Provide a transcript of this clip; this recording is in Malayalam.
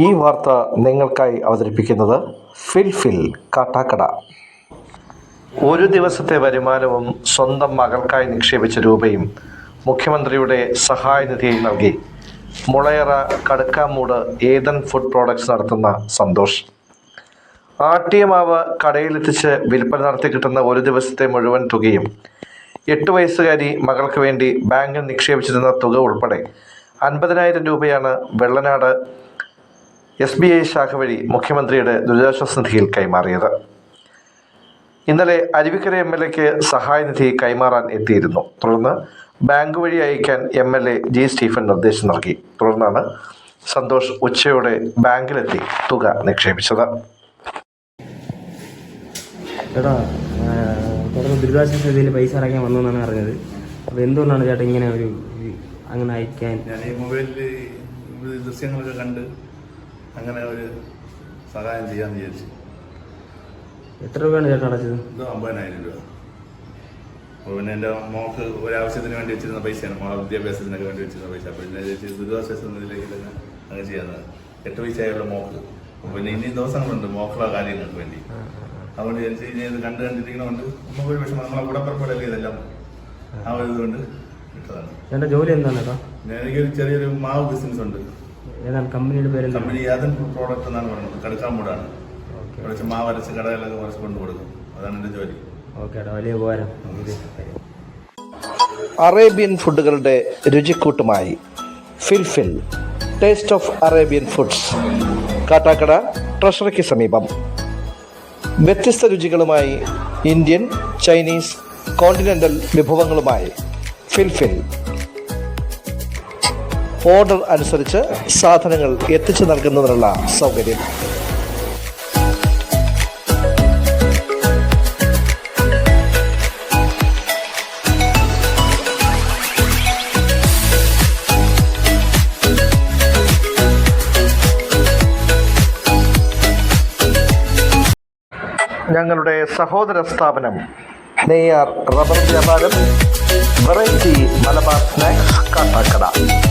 ഈ വാർത്ത നിങ്ങൾക്കായി അവതരിപ്പിക്കുന്നത് ഫിൽഫിൽ കാട്ടാക്കട. ഒരു ദിവസത്തെ വരുമാനവും സ്വന്തം മകൾക്കായി നിക്ഷേപിച്ച രൂപയും മുഖ്യമന്ത്രിയുടെ സഹായനിധിയിൽ നൽകി. മുളയറ കടുക്കാമൂട് ഏതൻ ഫുഡ് പ്രോഡക്ട്സ് നടത്തുന്ന സന്തോഷ്. ആട്ടിയമാവ് കടയിലെത്തിച്ച് വിൽപ്പന നടത്തി കിട്ടുന്ന ഒരു ദിവസത്തെ മുഴുവൻ തുകയും എട്ട് വയസ്സുകാരി മകൾക്ക് വേണ്ടി ബാങ്കിൽ നിക്ഷേപിച്ചിരുന്ന തുക ഉൾപ്പെടെ അൻപതിനായിരം രൂപയാണ് വെള്ളനാട് എസ് ബി ഐ ശാഖ വഴി മുഖ്യമന്ത്രിയുടെ ദുരിതാശ്വാസ നിധിയിൽ കൈമാറിയത്. ഇന്നലെ അരുവിക്കര എം എൽ എക്ക് സഹായനിധി കൈമാറാൻ എത്തിയിരുന്നു. തുടർന്ന് ബാങ്ക് വഴി അയക്കാൻ M L A G Stephen നിർദ്ദേശം നൽകി. തുടർന്നാണ് സന്തോഷ് ഉച്ചയോടെ ബാങ്കിലെത്തി തുക നിക്ഷേപിച്ചത്. ചേട്ടാ ചേട്ടൻ ദുരിതാശ്വാസ നിധിയിൽ പൈസ അടയ്ക്കാൻ വന്നു എന്നാണ് അറിഞ്ഞത് അപ്പോൾ എന്തുകൊണ്ടാണ് ചേട്ടാ ഇങ്ങനെ ഒരു അങ്ങനെ അയക്കാൻ? ഞാൻ ഈ മൊബൈലിൽ ദൃശ്യങ്ങളൊക്കെ കണ്ട് അങ്ങനെ ഒരു സഹായം ചെയ്യാമെന്ന് വിചാരിച്ചു. എത്ര രൂപയാണ് ചേട്ടൻ അടച്ചത്? ഇത് അമ്പതിനായിരം രൂപ. അപ്പോൾ പിന്നെ എന്റെ മോക്ക് ഒരാവശ്യത്തിന് വേണ്ടി വെച്ചിരുന്ന പൈസയാണ്. മോളെ വിദ്യാഭ്യാസത്തിനൊക്കെ വേണ്ടി വെച്ചിരുന്ന പൈസ. അപ്പോൾ പിന്നെ ചേച്ചി ദുരിതാശ്വാസ നിധിയിലേക്ക് തന്നെ അങ്ങനെ ചെയ്യുന്നത്. എട്ട് പൈസയായുള്ള മോക്ക് അപ്പോൾ പിന്നെ ഇനി ദിവസങ്ങളുണ്ട് മോക്കുള്ള കാര്യങ്ങൾക്ക് വേണ്ടി. അതുകൊണ്ട് ചേച്ചി ഇനി ഇത് കണ്ട് കണ്ടിരിക്കണമുണ്ട്. നമുക്ക് ഒരു വിഷമം. നമ്മളെ കൂടെ പുറപ്പെടല്ലേ ഇതെല്ലാം? ആ ഒരു ഇതുകൊണ്ട് കിട്ടതാണ് ചേട്ടാ ജോലി എന്താണ്? ഞാൻ എനിക്കൊരു ചെറിയൊരു മാവ് ബിസിനസ് ഉണ്ട് ഏതാണ് കമ്പനിയുടെ പേര് കമ്പനി പ്രോഡക്റ്റ് എന്നാണ് പറയുന്നത്. കടുക്കാമ്പൂടാണ് ഓക്കെ. കുറച്ച് മാവ് അരച്ച് കടകളിലൊക്കെ കുറച്ച് കൊണ്ടു കൊടുക്കും. അതാണ് എന്റെ ജോലി. ഓക്കെ വലിയ ഉപകാരം. അറേബ്യൻ ഫുഡുകളുടെ രുചിക്കൂട്ടുമായി Filfil taste of Arabian foods Kattakada ട്രഷറിക്ക് സമീപം. വ്യത്യസ്ത രുചികളുമായി ഇന്ത്യൻ ചൈനീസ് കോണ്ടിനെന്റൽ വിഭവങ്ങളുമായി ഫിൽഫിൽ. ഓർഡർ അനുസരിച്ച് സാധനങ്ങൾ എത്തിച്ചു നൽകുന്നതിനുള്ള സൗകര്യം. ഞങ്ങളുടെ സഹോദര സ്ഥാപനം നെയ്യാർ റബ്ബർ വ്യാപാരം വെറൈറ്റി മലബാർ സ്നാക്സ് കാട്ടാക്കട.